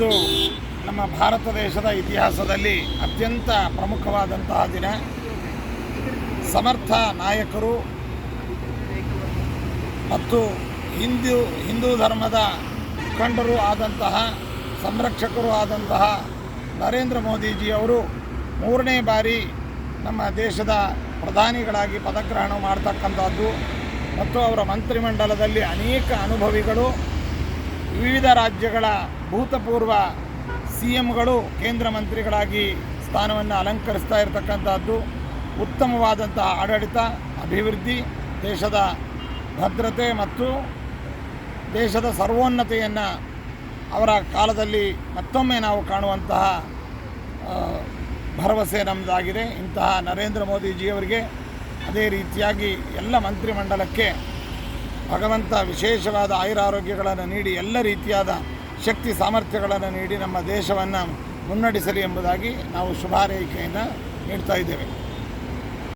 ಇಂದು ನಮ್ಮ ಭಾರತ ದೇಶದ ಇತಿಹಾಸದಲ್ಲಿ ಅತ್ಯಂತ ಪ್ರಮುಖವಾದಂತಹ ದಿನ. ಸಮರ್ಥ ನಾಯಕರು ಮತ್ತು ಹಿಂದೂ ಹಿಂದೂ ಧರ್ಮದ ಮುಖಂಡರು ಆದಂತಹ, ಸಂರಕ್ಷಕರು ಆದಂತಹ ನರೇಂದ್ರ ಮೋದಿಜಿಯವರು ಮೂರನೇ ಬಾರಿ ನಮ್ಮ ದೇಶದ ಪ್ರಧಾನಿಗಳಾಗಿ ಪದಗ್ರಹಣ ಮಾಡ್ತಕ್ಕಂಥದ್ದು ಮತ್ತು ಅವರ ಮಂತ್ರಿಮಂಡಲದಲ್ಲಿ ಅನೇಕ ಅನುಭವಿಗಳು, ವಿವಿಧ ರಾಜ್ಯಗಳ ಭೂತಪೂರ್ವ ಸಿ ಎಂಗಳು ಕೇಂದ್ರ ಮಂತ್ರಿಗಳಾಗಿ ಸ್ಥಾನವನ್ನು ಅಲಂಕರಿಸ್ತಾ ಇರತಕ್ಕಂಥದ್ದು ಉತ್ತಮವಾದಂತಹ ಆಡಳಿತ, ಅಭಿವೃದ್ಧಿ, ದೇಶದ ಭದ್ರತೆ ಮತ್ತು ದೇಶದ ಸರ್ವೋನ್ನತೆಯನ್ನು ಅವರ ಕಾಲದಲ್ಲಿ ಮತ್ತೊಮ್ಮೆ ನಾವು ಕಾಣುವಂತಹ ಭರವಸೆ ನಮ್ಮದಾಗಿದೆ ಇಂತಹ ನರೇಂದ್ರ ಮೋದಿಜಿಯವರಿಗೆ ಅದೇ ರೀತಿಯಾಗಿ ಎಲ್ಲ ಮಂತ್ರಿಮಂಡಲಕ್ಕೆ ಭಗವಂತ ವಿಶೇಷವಾದ ಆಯುರಾರೋಗ್ಯಗಳನ್ನು ನೀಡಿ ಎಲ್ಲ ರೀತಿಯಾದ ಶಕ್ತಿ ಸಾಮರ್ಥ್ಯಗಳನ್ನು ನೀಡಿ ನಮ್ಮ ದೇಶವನ್ನು ಮುನ್ನಡೆಸಲಿ ಎಂಬುದಾಗಿ ನಾವು ಶುಭಾರೈಕೆಯನ್ನು ನೀಡ್ತಾ ಇದ್ದೇವೆ.